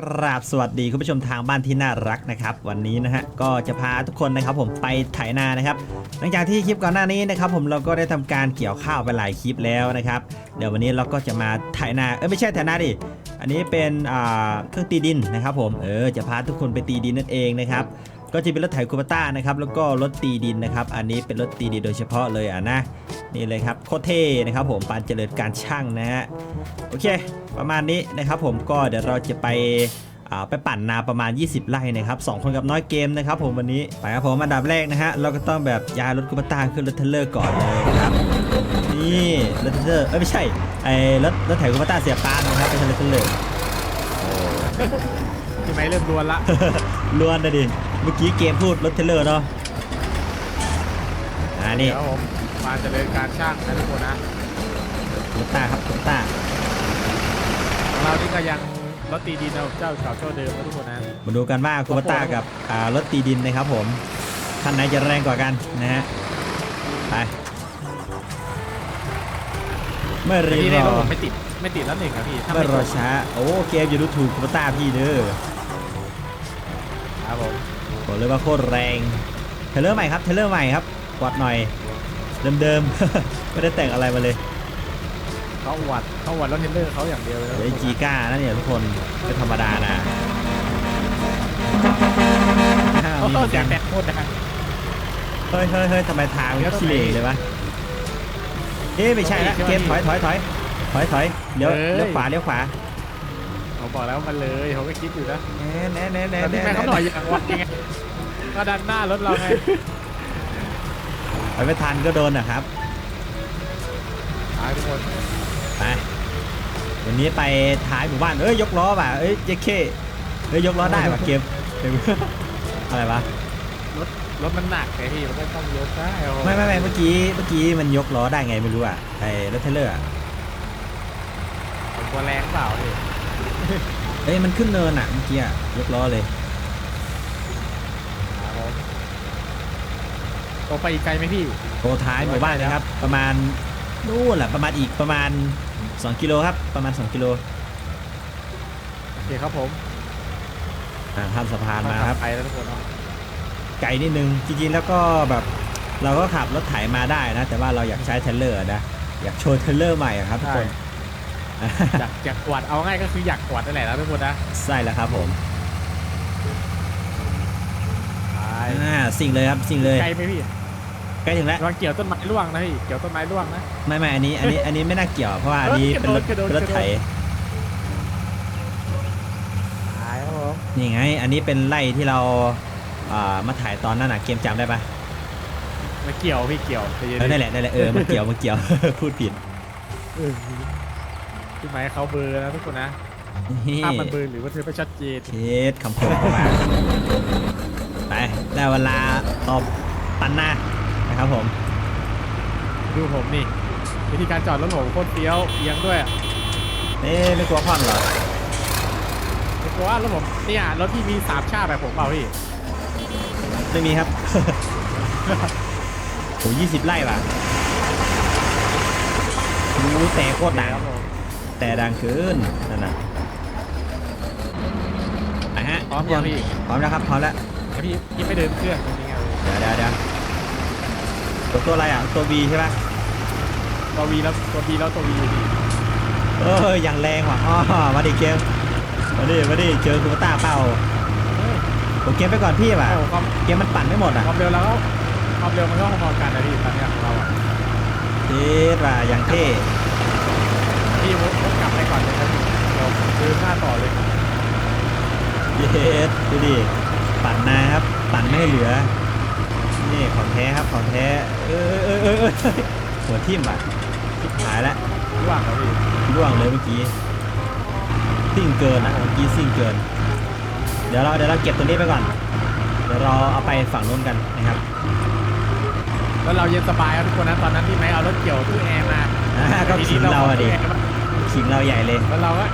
กราบสวัสดีคุณผู้ชมทางบ้านที่น่ารักนะครับ วันนี้นะฮะก็จะพาทุกคนนะครับผมไปไถนานะครับ หลังจากที่คลิปก่อนหน้านี้นะครับผมเราก็ได้ทำการเกี่ยวข้าวไปหลายคลิปแล้วนะครับ เดี๋ยววันนี้เราก็จะมาไถนาเออไม่ใช่ไถนาดิอันนี้เป็นเครื่องตีดินนะครับผมเออจะพาทุกคนไปตีดินนั่นเองนะครับ ก็จะเป็นรถไถคูปต้านะครับแล้วก็รถตีดินนะครับอันนี้เป็นรถตีดินโดยเฉพาะเลยอะนะนี่เลยครับโคตรเท่นะครับผมปานเจริญการช่างนะฮะโอเค ประมาณนี้นะครับผมก็เดี๋ยวเราจะไปอ่าไปปั่นนาประมาณ 20 ไร่นะครับสองคนกับน้อยเกมนะครับผมวันนี้ไปครับผมอันดับแรกนะฮะเราก็ต้องแบบย้ายรถคูปต้าขึ้นรถเทรลเลอร์ก่อนเลยนะครับนี่รถเทรลเลอร์เอ้ยไม่ใช่ไอ้รถรถไถคูปต้าเสียปานนะครับเป็นรถเทรลเลอร์พี่ไม้เริ่มรวนละล้วนเลยดิ เมื่อกี้เกมพูดรถเทรลเลอร์เนาะอ่านี่เดี๋ยวผมมาเจริญการช่างนะทุกคนนะคูปต้าครับคูปต้าของเรานี่ก็ยังรถตีดินเอาเจ้าเก่าเจ้าเดิมนะทุกคนนะมาดูกันว่าคูปต้ากับอ่ารถตีดินนะครับผมคันไหนจะแรงกว่ากันนะฮะไปไม่รีพี่รได้รถอผมไม่ติดไม่ติดแล้วหนึ่งอะพี่ถ้าไม่ไม่รรอถช้าโอ้เกมอย่าดูถูกคูปต้าพี่เด้อครับผม บอกเลยว่าโคตรแรงเทรลเลอร์ใหม่ครับเทรลเลอร์ใหม่ครับกวาดหน่อย เดิมๆ ไม่ได้แต่งอะไรมาเลยเขาอวัดเขาอวัดรถเทรลเลอร์เขาอย่างเดียวเลยนะเดี๋ยวจีก้านะเนี่ยทุกคนไม่ธรรมดานะอ้าวเขามีต้เหอมืงอนเสีกัยงนแตกโคตรดังเฮ้ยเฮ้ยเฮ้ยทำไมทางมันขี้เหร่เลยวะเอ๊ะไม่ใช่ละเกมถอยถอยถอยถอยถอยเลี้ยวเลี้ยวขวาเลี้ยวขวา เขาบอกแล้วมันเลยเขาก็คิดอยู่นะแน่แน่แน่แน่แต่พี่แน่ไม้เขาหน่อยอย่างวัดยังไงก็ดันหน้ารถเราไงไปไม่ทันก็โดนนะครับตายทุกคนไปวันนี้ไปท้ายหมู่บ้านเอ้ยยกล้อป่ะเอ้ยเจเคเอ้ยยกล้อได้ป่ะเกมอะไรวะรถมันหนักไงพี่มันก็ต้องยกได้โอ้โหไม่ไม่ไม่เมื่อกี้เมื่อกี้มันยกล้อได้ไงไม่รู้อะไอ้รถเทรลเลอร์อะตัวแรงเปล่าพี่ เอ้ยมันขึ้นเนินอะเมื่อกี้อะยกล้อเลยครับผมตรงไปอีกไกลไหมพี่ โตท้ายหมู่บ้านนะครับ ประมาณนู่นแหละประมาณอีกประมาณ 2 กิโลครับ ประมาณ 2 กิโลโอเคครับผมอ่าข้ามสะพานมาครับไปแล้วทุกคนเนาะไกลนิดนึงจริงๆแล้วก็แบบเราก็ขับรถไถมาได้นะ แต่ว่าเราอยากใช้เทรลเลอร์นะ อยากโชว์เทรลเลอร์ใหม่อะครับทุกคน อยากอยากกวาดเอาง่ายก็คืออยากกวาดนั่นแหละนะทุกคนนะใช่แล้วครับผมไปอ่าสิ่งเลยครับสิ่งเลยไกลไหมพี่ใกล้ถึงแล้วระวังเกี่ยวต้นไม้ร่วงนะพี่เกี่ยวต้นไม้ร่วงนะไม่ไม่อันนี้อันนี้อันนี้ไม่น่าเกี่ยวเพราะว่าอันนี้เป็นรถกระโดดเป็นรถไถตายครับผมนี่ไง อันนี้เป็นไร่ที่เราอ่ามาถ่ายตอนนั้นอะเกมจำได้ปะไม่เกี่ยวพี่เกี่ยวใจเย็นเออนั่นแหละนั่นแหละเออมาเกี่ยวมาเกี่ยวพูดผิดเออ พี่ไม้เขาเบลอร์นะทุกคนนะนี่ภาพมันเบลอร์หรือว่าเธอไม่ชัดเจนเคสคำคมเข้ามาไปได้เวลาตอบปันหน้านะครับผม ดูผมนี่วิธีการจอดรถผมโคตรเฟี้ยวเอียงด้วยเอ๊ะไม่กลัวคว่ำเหรอเพราะว่ารถผมเนี่ยรถที่มีสามชาติแบบผมเปล่าพี่ไม่มีครับโอ้ยี่สิบไร่ว่ะรู้แต่โคตรดังครับผม แต่ดังเกินนั่นน่ะไปฮะพร้อมยังพี่พร้อมแล้วครับพร้อมแล้วเดี๋ยวพี่พี่ไม่เดินเครื่องตรงนี้ไงเดี๋ยวเดี๋ยวเดี๋ยวตัวตัวอะไรอะตัว B ใช่ปะตัววีแล้วตัวบีแล้วตัววีอยู่ดีเอออย่างแรงว่ะอ๋อมาดิเกมมาดิมาดิเจอคูปต้าเป้าผมเกมไปก่อนพี่ว่ะโอ้ความเกมมันปั่นไม่หมดอะความเร็วแล้วก็ความเร็วมันก็พอๆกันนะพี่ตอนเนี้ยของเราอะเทสว่ะอย่างเท่ พี่วกกลับไปก่อนเลยครับพี่เดี๋ยวเดินหน้าต่อเลยเยสดูดิปั่นนะครับ ปั่นไม่ให้เหลือ นี่ของแท้ครับของแท้ เออเออเออเออเออหัวทิ่มอะทิ่หายแล้วระหว่างครับพี่ร่วงเลยเมื่อกี้ซิ่งเกินอะเมื่อกี้ซิ่งเกิน เดี๋ยวเราเดี๋ยวเราเก็บตัวนี้ไปก่อน เดี๋ยวเราเอาไปฝั่งนู้นกันนะครับ แล้วเราเย็นสบายครับทุกคนนะตอนนั้นที่ไม่เอารถเกี่ยวตู้แอร์มาอ่าก็ขิงเราอะดิแอร์มา ขิงเราใหญ่เลยแล้วเราก็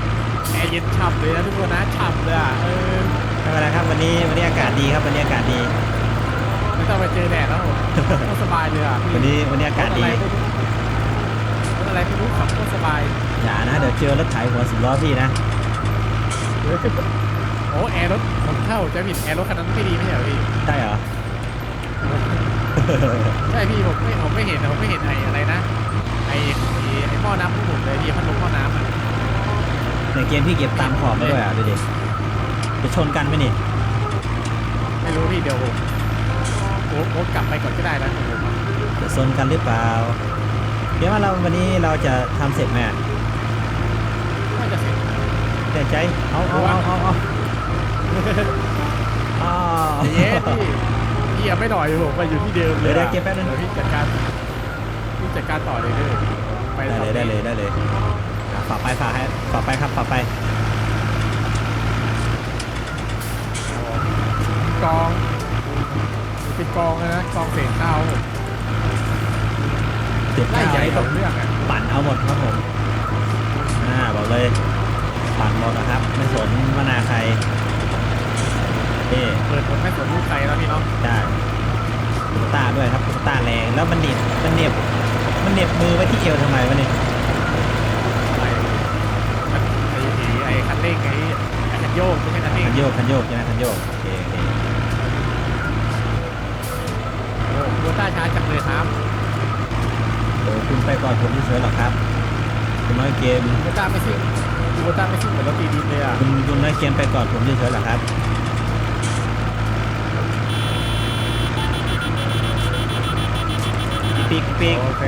แอร์เย็นฉ่ำเลยนะทุกคนนะฉ่ำเลยอะเออไม่เป็นไรครับวันนี้วันนี้อากาศดีครับวันนี้อากาศดี ไม่ต้องไปเจอแดดแล้วผมก็สบายเลยอะพี่วันนี้วันนี้อากาศดีรถอะไรไม่รู้ขับก็สบายอย่านะเดี๋ยวเจอรถไถหัวสิบล้อพี่นะเโอ้แอร์รถผมเข้าจะผิดแอร์รถคันนั้นไม่ดีไม่ใช่เหรอพี่ใช่เหรอใช่พี่ผมไม่ผมไม่เห็นนะผมไม่เห็นไอ้อะไรนะไอ้ไอ้ไอ้หม้อน้ำพวกผมเลยพี่พัดลมหม้อน้ำอะ ในเกมพี่เก็บตามขอบมาด้วยอะดูดิจะชนกันไหมนี่ไม่รู้พี่เดี๋ยวผมโอ้โอ้กลับไปก่อนก็ได้นะของผมอะจะชนกันหรือเปล่าเดี๋ยวว่าเราวันนี้เราจะทำเสร็จไหมอะน่าจะเสร็จนะเดี๋ยวใจเอาเอาเอาเอาเอาอ้าวเย้พี่พี่ยังไม่หน่อยผมไปอยู่ที่เดิมเลยเดี๋ยวอะเดี๋ยวเก็บแป๊บนึงดี๋ยวพี่จัดการพี่จัดการต่อเลยเด้อไปได้เลยได้เลยได้เลยอะ ฝากไปฝากให้ฝากไปครับฝากไปกองเป็นกองเลยนะกองเศษข้าวผมเสียบไล่ข้าวใหญ่ให้ตรงเรื่องอะปั่นเอาหมดครับผมอ่าบอกเลยปั่นหมดนะครับ ไม่สนว่านาใครเอ๊เปิดผมไม่สนลูกใครแล้วพี่เนาะได้ตุ๊กตาด้วยครับตุ๊กตาแรงแล้วมันเหน็บมันเหน็บมันเหน็บมือไว้ที่เอวทำไมวะเนี่ย คันเร่งไอ้ไอ้คันโยกไม่ใช่คันเร่งคันโยกคันโยกใช่ไหมคันโยกโอเคโอเคโอ้โหต้าช้าจังเลยครับโอ้คุณไปก่อนผมที่สวยหรอกครับคุณน้อยเกมโบต้าไม่ซิ่งโบต้าไม่ซิ่งเหมือนรถตีดินเลยอะคุณคุณน้อยเกมไปก่อนผมที่สวยหรอครับปีกปีกโอเค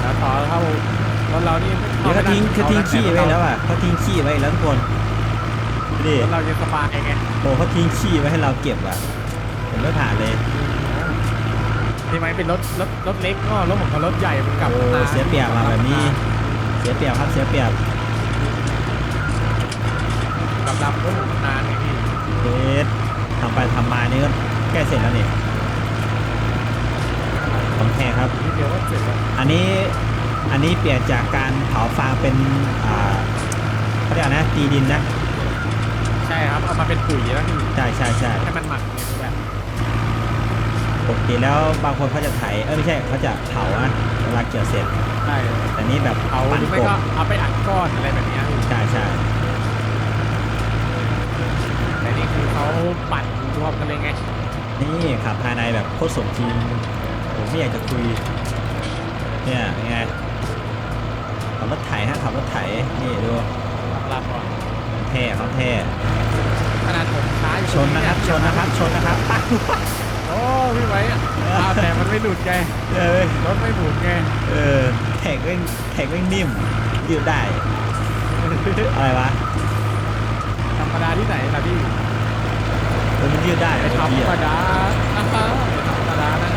แล้วต่อครับผม รถเรานี่เดี๋ยวเขาทิ้งเขาทิ้งขี้ไว้แล้วอะเขาทิ้งขี้ไว้แล้วทุกคนดูดิรถเรายังสบายไงโอ้เขาทิ้งขี้ไว้ให้เราเก็บอะผมไม่ผ่านเลยที่ไหมเป็นรถรถรถเล็กก็รถผมกับรถใหญ่มันกลับโอ้มาเสียเปรียบมาแบบนี้ เสียเปรียบครับเสียเปรียบกลับลำรถผมนานไงพี่เอ๊ะทำไปทำมานี่ก็ใกล้เสร็จแล้วนี่ของแท้ครับนิดเดียวก็เสร็จแล้วอันนี้ อันนี้เปลี่ยนจากการเผาฟางเป็นอ่าเขาเรียกอะไรนะตีดินนะใช่ครับเอามาเป็นปุ๋ยแล้วพี่ใช่ใช่ใช่ให้มันหมักเนี่ยแบบปกติแล้วบางคนเขาจะไถเออไม่ใช่เขาจะเผานะเวลาเกี่ยวเสร็จใช่แต่นี่แบบเอาหปั่นรือไม่กบก็เอาไปอัดก้อนอะไรแบบเนี้ยพี่ใช่ใช่แต่นี่คือเขาปั่นรวมกันเลยไงนี่ขับภายในแบบโคตรสมจริงผมไม่อยากจะคุยเนี่ยยังไงขับ รถไถฮะขับรถไถนี่ดูลำๆก่อนของแท้ของแท้ขนาดผมช้าอยู่ชนนะครับชนนะครับชนนะครับปักโอ้พี่ไว้อะอ้าวแต่มันไม่หลุดไงเออรถไม่หมุนไงเออแท็กแม่งแท็กแม่งนิ่มยืดได้อะไรวะธรรมดาที่ไหนล่ะพี่เออมันยืดได้ไม่เมื่อธรรกี้มอะดาอ้าวไม่ธรรมดานะ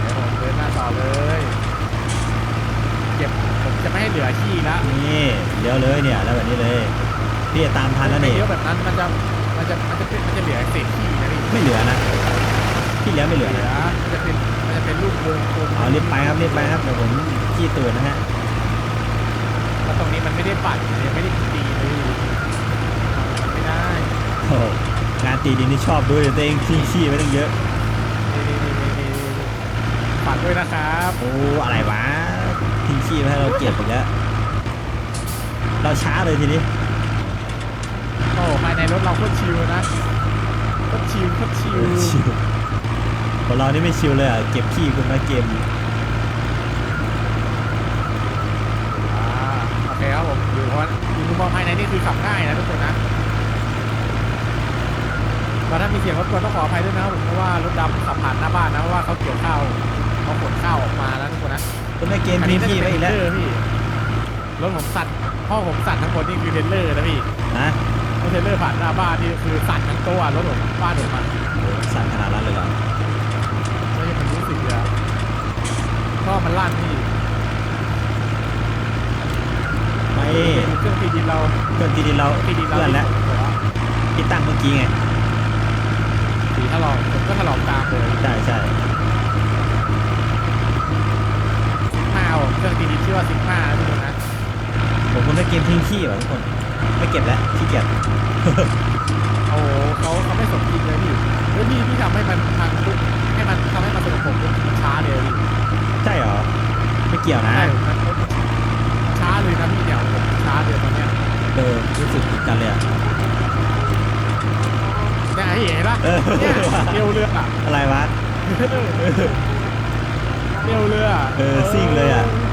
เดี๋ยวผมเดินหน้าต่อเลย เก็บผมจะไม่ให้เหลือขี้ละนี่เดี๋ยวเลยเนี่ยแล้วแบบนี้เลย พี่จะตามทันแล้วไม่นี่เยอะแบบนั้นมันจะมันจะมันจะเป็นมันจะเหลือเศษขี้นะพี่ไม่เหลือนะที่เหลือไม่เหลือเหลืนะอมันจะเป็นมันจะเป็นลูกวงกลมเอารีบไปครับรีบไปครับเดี๋ยวผมขี้ตูดนะฮะแล้วตรงนี้มันไม่ได้ปั่นมันยังไม่ได้ตีเลยมันไม่ได้โอ้โหงานตีดินนี่ชอบด้วยตัวเองขี้ขี้ไว้ตั้งเยอะนี่นี่นี่นี่นี่ ปั่นด้วยนะครับโอ้อะไรวะทิ้งขี้ไว้ให้เราเก็บอีกแล้วเราช้าเลยทีนี้โอ้ภายในรถเราโคตรชิลนะโคตรชิลโคตรชิลชิวของเรานี่ไม่ชิวเลยอะเก็บขี้คุณมาเกมอ่าโอเคครับผมอยู่เพราะอยู่มุมมองภายในนี่คือขับง่ายนะทุกคนนะแล้วถ้ามีเสียงรบกวนต้องขออภัยด้วยนะครับผมเพราะว่ารถดำขับผ่านหน้าบ้านนะเพราะว่าเขาเกี่ยวข้าว เขาขนข้าวออกมาแล้วทุกคนนะคุณมาเกมอันทิ้นี้งน่าขี้จะไว้เป็นอีกเทแล้วรลเลอร์พี่รถผมสั่นพ่อผมสั่นทั้งหมดนี่คือเทรลเลอร์นะพี่นะรถเทรลเลอร์ผ่านหน้าบ้านนี่คือสั่นทั้งตัวรถผมบ้านผมมัน โอ้สั่นขนาดนั้นเลยเหรอไม่ใช่มันรู้สึกเลยอะก็มันลั่นพี่ไม่เครื่องตีดินเราเครื่องตีดินเราตีดินเราเพื่อนแล้วบอกว่าที่ตั้งเมื่อกี้ไง สีถลอกผมก็ถลอกตามเลย ใช่ใช่ ห้าเครื่อง ตีดินชื่อว่าสิบห้าทุกคนนะผมคุณได้เกมทิ้งขี้ว่ะทุกคน ไม่เก็บแล้วขี้เกียจ โอ้โหเขาเขาไม่สมจริงเลยพี่เฮ้ยพี่พี่ทำให้มันทางปุ๊บให้มันทำให้มันสนุกผมปุ๊บมันช้าเลยพี่เกี่ยวนะ ใช่มันช้าเลยนะพี่เนี่ยผมช้าเลยตอนเนี้ยเออรู้สึกเหมือนกันเลยอะเนี่ยเห็นปะเออเนี่ยเร็วเรืออะอะไรวะ เร็วเรือเออซิ่งเลยอะ เ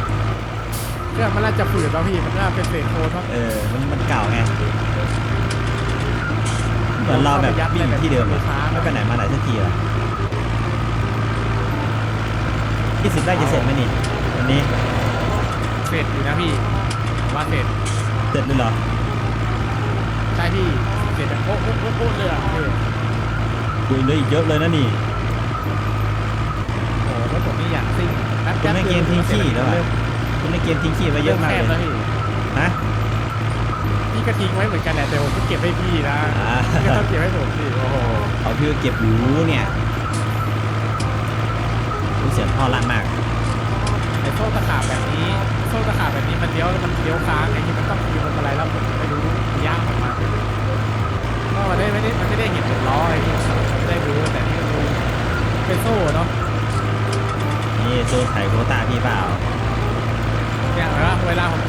ครื่องมันน่าจะฝืดแล้วพี่ มันน่าเป็นเศษโคลนเพราะเออมันมันเก่าไงเหมือนเราแบบวิ่งอยู่ที่เดิมอะไม่ไปไหนมาไหนสักทีอะที่สิบได้จะเสร็จไหมนี่วันนี้เสร็จอยู่นะพี่ว่าเสร็จเสร็จเลยเหรอใช่พี่เสร็จแบบโอ๊ะโอ๊ะโอ๊ะโอ๊ะเลยอะพี่คุยเหลยอีกเยอะเลยนะนี่โอ้โหรถผมนี่อย่างซิ่งแป๊บคุณไม่เกมทิ้งขี้แล้วอะเริ่ม คุณในเกมทิ้งขี้ไว้เยอะมากแคบเลแล้วยพี่ฮะพี่ก็ทิ้งไว้เหมือนกันแหละแต่ผมก็เก็บให้พี่นะอ่าพี่ก็ต้องเก็บให้ผมสิโอ้โหเอาพี่ก็เก็บอยู่เนี่ยรู้เสียงท่อลั่นมาก ไอ้โซ่ตะขาบแบบนี้โซ่ตะขาบแบบนี้มันเลี้ยวแล้วมันเลี้ยวค้างไอ้ที่มันต้องคืนมันอะไรแล้วผมไม่รู้ยากมันมากก็มันได้ไม่ได้มันไม่ได้เห็นเป็นล้ออะไรที่มันไม่ได้รู้แต่นี่ก็รู้เป็นโซ่เนาะนี่โซไถโคต้าพี่เปล่า เนี่ยเวลาเวลาผม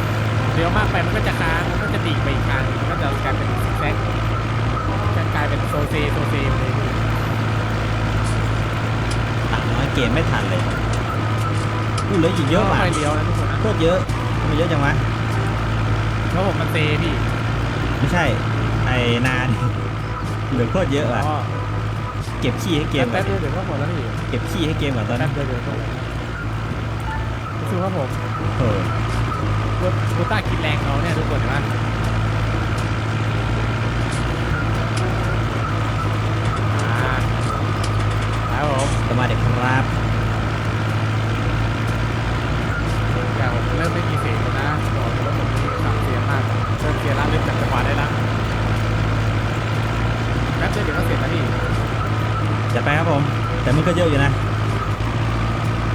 เลี้ยวมากไปมันก็จะค้างมันก็จะดิ่งไปอีกทางมันก็จะกลายเป็นซิกแซกจะกลายเป็นโซเซโซเซเลยตังน้อยเกมไม่ทันเลยพูดเหลยอีกเยอะว่ะค่อยเลี้ยวนะทุกคนนะโคตรเยอะทำไมเยอะจังวะเพราะผมมันเซพี่ไม่ใช่ไอ้นานเหลือโคตรเยอะว่ะเก็บขี้ให้เกมก่แป๊อบนเดียวเดี๋ยวก็หมดแล้วพี่เก็บขี้ให้เกมก่อนตอนนี้บเดียวเดี๋ยวก็หมดรู้สึกว่าผม โอ้รถกูต้าคิดแรงเราเนี่ยทุกคนเห็นไหมอ่าครับผมสมาเด็กครับแต่ผมเริ่มไม่มีเสียงแล้วนะบอกเลยว่าผมมีขับเสียงมากเริ่มเสียแล้วเริ่มจับจังหวะได้แล้วแป๊บเดียวเดี๋ยวก็เสร็จแล้วพี่จะไปครับผม แต่มันก็เยอะอยู่นะ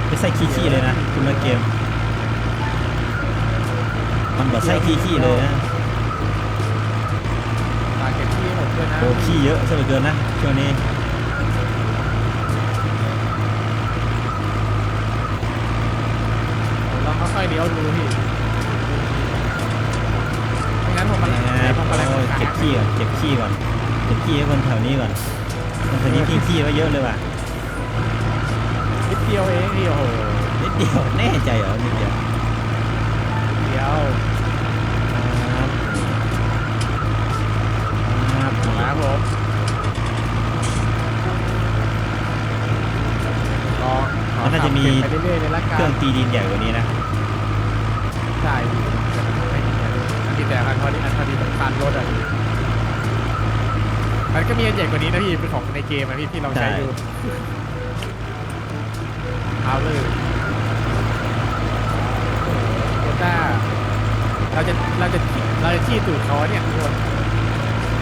ไม่ใส่ขี้ขี้เลยนะ คุณละเกม มันแบบใส่ขี้ขี้เลยนะฝากเก็บที่ให้ผมด้วยนะโอ้ขี้เยอะซะเหลือเกินนะช่วงนี้ลองค่อยๆเลี้ยวดูพี่ไม่งั้นผมมันนะคไอ้รับผมอะไรโอ้มันยค้างเก็บขี้ก่อนเก็บขี้ก่อนเก็บขี้ให้คนแถวนี้ก่อนคนแถวนี้ทิ้งขี้ไว้เยอะเลยว่ะนิดเดียวเองพี่โอ้โหนิดเดียวแน่ใจเหรอนิดเดียว นิดเดียว ครับครับ ครับ ผมลองขอมันน่าจะมีขับเก็บไปเรื่อยๆเลยละกัเครื่อนงตีดินใหญ่กว่านี้นะใช่แต่มันไม่มีอะไรอันที่แต่อันพอดีอันพอดีสำคัญรถอะมันก็มีอันใหญ่กว่านี้นะพี่เป็นของในเกมอะพี่ที่เราใช้ดูเอาเลยโคต้าเราจะเราจะเราจะชี้ตูดเขาเนี่ยทุกคน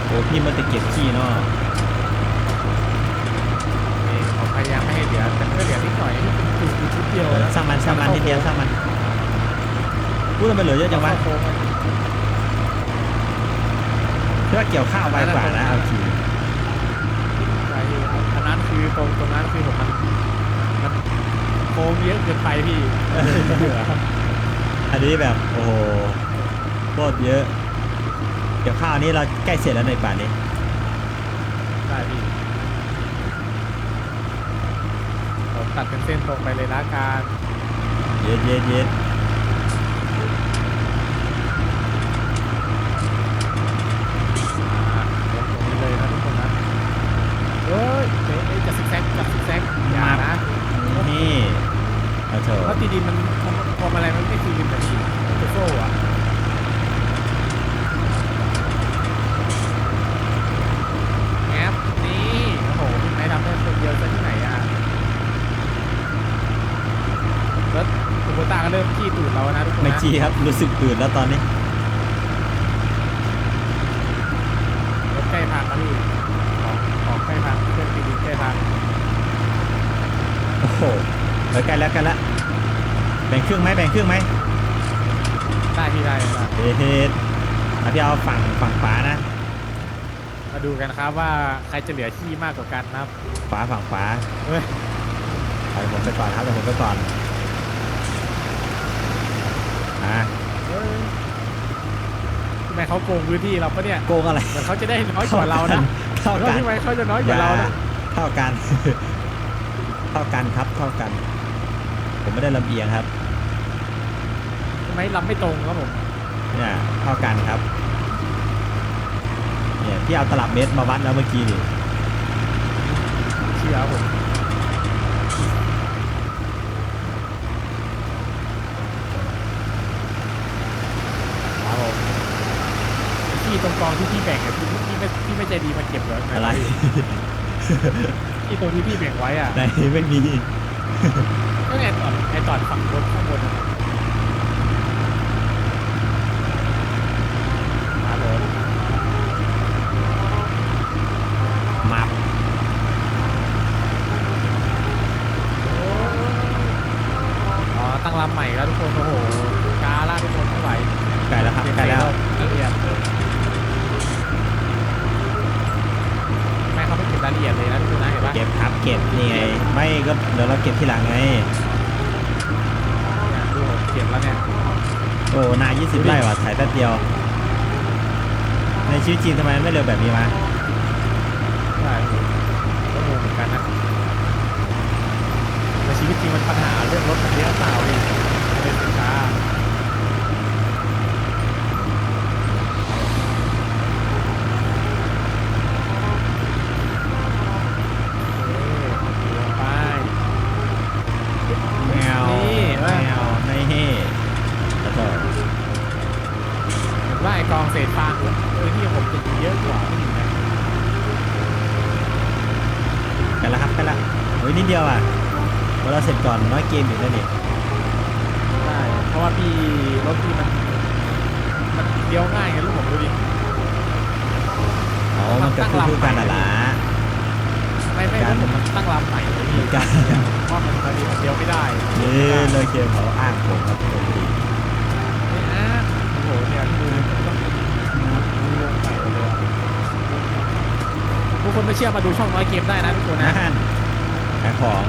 โอ้พี่มันจะเก็บขี้เนาะนี่ผมพยายามไม่ให้เหลือแต่ก็เหลือนิดหน่อยที่เป็นตูดอยู่ชุดเดียวนะสร้างมันสร้างมันนิดเดียวสร้างมันพูดทำไมเหลือเยอะจังวะเข้าโค้งอะเพื่อเกี่ยวข้าวไวกว่านะเอาจริงใช่อันนั้นคือตรงตรงนั้นคือผมมันมันโค้งเยอะเกินไปพี่เหลืออันนี้แบบโอ้โหโคตรเยอะ เกี่ยวข้าวนี้เราใกล้เสร็จแล้วในป่านนี้ได้พี่ผมตัดเป็นเส้นตรงไปเลยละกันเย็ดเย็ดเย็ดอ่าตรงนี้เลยนะทุกคนนะเฮ้ยเอ๊ะจะซิกแซกจะซิกแซกอย่านะนี่เอาเถเพราะอะตีดินมันพอมอะไรมันไม่คือดินแบบนี้มันเป็นโซ่อะแงบนี่โอ้โหพี่ไม้ทำได้คนเดียวซะที่ไหนอะแล้วคุณโบต้าก็เริ่มขี้ตูด เรานะทุกคนนะไม่จี้ครับ รู้สึกตื่นแล้วตอนนี้รถใกล้พังแล้วพี่ของของใกล้พังเครื่องตีดินใกล้พังโอ้โหเดี๋ยวใกล้แล้วใกล้แล้วแบ่งครึ่งไหมแบ่งครึ่งไหมได้พี่ได้ได้เฮ้ยเอาพี่เอาฝั่งฝั่งขวานะมาดูกันครับว่าใครจะเหลือขี้มากกว่ากันนะครับ ขวาฝั่งขวาเฮ้ยเอาผมไปก่อนครับเดี๋ยวผมไปก่อน ทำไมเขาโกงพื้นที่เราปะเนี่ยโกงอะไรเหมืเขาจะได้น้อยกว่าเรานะเท่ากันทำไมเขาจะน้อยกว่าเรานะเท่ากัน เท่ากันครับเท่ากัน ผมไม่ได้ลำเอียงครับทำไมลำไม่ตรงครับผมเนี่ยเท่ากันครับเนี่ยพี่เอาตลับเมตรมาวัดแล้วเมื่อกี้นี่เชื่อผม ตรงกองที่พี่แบ่งอะพี่พี่ไม่พี่ไม่ใจดีมาเก็บเหรออะไร ที่ตรงที่พี่แบ่งไว้อะในไม่มี ก็ไงตอนไอตอนฝั่งบนข้างบนอะครับผม มาบ อ๋อตั้งลำใหม่แล้วทุกคนโอ้โหกาล่าทุกคนไม่ไหว ไกลแล้วครับไกลแล้ว ละเอียดแม่ เขาไม่เก็บรายละเอียดเลยนะทุกคนนะเห็นปะเก็บครับเก็บนี่ไงไม่ก็เดี๋ยวเราเก็บที่หลังไงเนี่ยดูผมเก็บแล้วเนี่ยโอ้นา20ไร่ว่ะถ่ายแป๊บเดียว ในชีวิตจริงทำไมไม่เร็วแบบนี้มาใช่ก็งงเหมือนกันนะแต่ชีวิตจริงมันปัญหาเรื่องรถมันเยอะเปล่าดิเป็นช้าไป แมว นี่ แม เว้ย วในเฮ่แล้วก็ เห็น ว่าไอกองเศษฟางพื้นที่ของผมจะเยอะกว่าที่อื่นนะไปแล้วครับไปแล้วโอ้ยนิดเดียวอะพอเราเสร็จก่อนน้อยเกมอยู่แล้วนี่ใช่เพราะว่าพี่รถพี่มันมันเลี้ยวง่ายไงลูกผมดูดิอ๋อมันก็คือคู่กันอะละไม่ไม่รถผมมันตั้งลำใหม่เลยพี่กันเพราะมันพอดีมันเลี้ยวไม่ได้นี่เลยเกมเขาอ้างผมครับผมดี ทุกคนไม่เชื่อมาดูช่องน้อยเกมได้นะทุกคนนะนั่นขายของ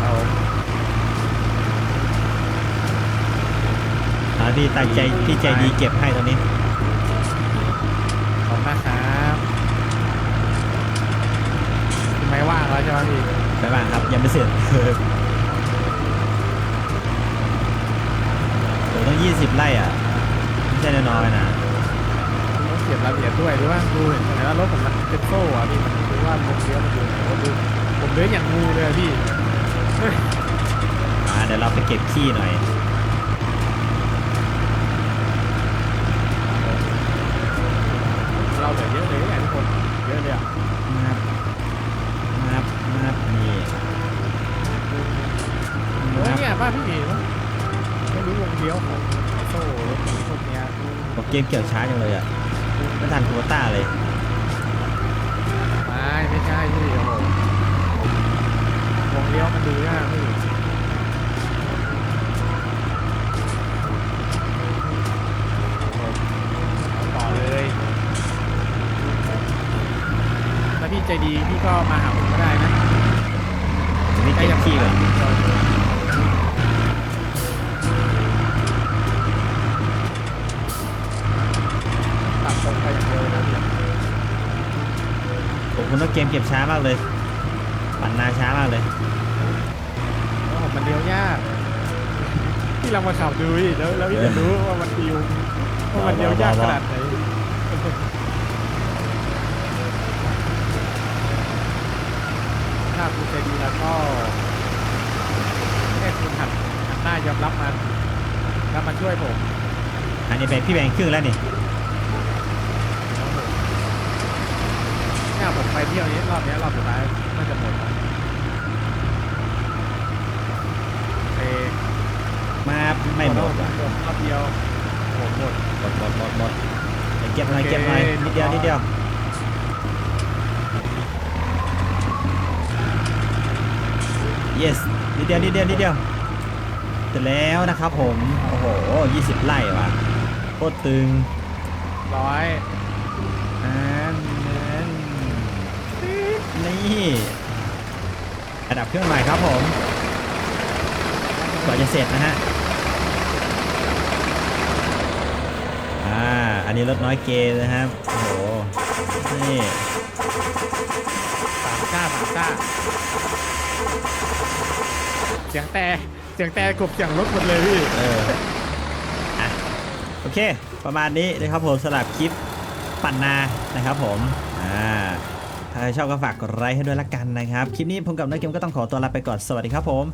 เอาอ่าพี่ตั้งใจพี่ใจดีเก็บให้ตรงนี้ ขอบคุณมากครับคุณไม่ว่างแล้วใช่ไหมพี่ไปบ้างครับยังไม่เสร็จ โอ้ต้อง 20 ไร่อะไม่ใช่น้อยๆนะต้องเก็บรายละเอียดด้วยหรือว่าดูเห็นไหมว่ารถผมมันเป็นโซ่อะพี่มันดูว่าผมเลี้ยวมันดูไหนว่าดูผมเลี้ยวอย่างงูเลยอะพี่ อ่าเดี๋ยวเราไปเก็บขี้หน่อย เราเหลือเยอะเลยเนี่ยทุกคนเยอะเลยอะ นับนับนับนี่ โอ้ย นับ เนี่ยบ้านพี่เอ๋ไม่รู้วงเลี้ยวของไอโซ่รถพวกเนี้ย ผม เกมเกี่ยวช้าจังเลยอะไม่ทันโควต้าเลยไม่ไม่ใช่พี่โอ้โหวงเลี้ยวมันดูยากพี่เอาต่อเลยถ้าพี่ใจดีพี่ก็มาหาผมก็ได้นะจะนี่เก็บขี้ก่อน ตัดตรงไปอย่างเดียวเลยนะพี่ ผมคุณต้อง เกมเก็บช้ามากเลย ปั่นนาช้ามากเลยแล้วผมมันเลี้ยวยากพี่ลองมาขับดูดิแล้วแล้วพี่จะรู้ว่ามันดิวว่ามันเลี้ยวยากขนาดไหนถ้าคุณใจดีแล้วก็ให้คุณหันหันหน้ายอมรับมัน แล้วมาช่วยผม อันนี้เป็นพี่แบงค์ครึ่งแล้วนี่ เนี่ยผมไปเที่ยวนี้รอบนี้รอบสุดท้ายน่าจะหมดแล้วเอมาไม่หมดว่ะรอบเดียวโอ้โหหมดหมดหมดหมดหมดไปเก็บหน่อยเก็บหน่อยนิดเดียวนิดเดียว yes นิดเดียวนิดเดียวนิดเดียวเสร็จแล้วนะครับผม โอ้โห20ไร่ว่ะโคตรตึงร้อยอันนั้น นี่ระดับเครื่องใหม่ครับผมก่อนจะเสร็จนะฮะอ่าอันนี้รถน้อยเกย์นะครับโอ้โหนี่สามก้าสามก้าเสียงแต่เสียงแต่กบเสียงรถหมดเลยพี่เออโอเค ประมาณนี้นะครับผมสลับคลิปปั่นนานะครับผมอ่า ชอบก็ฝากกดไลค์ให้ด้วยละกันนะครับ คลิปนี้ผมกับน้อยเกมก็ต้องขอตัวลาไปก่อน สวัสดีครับผม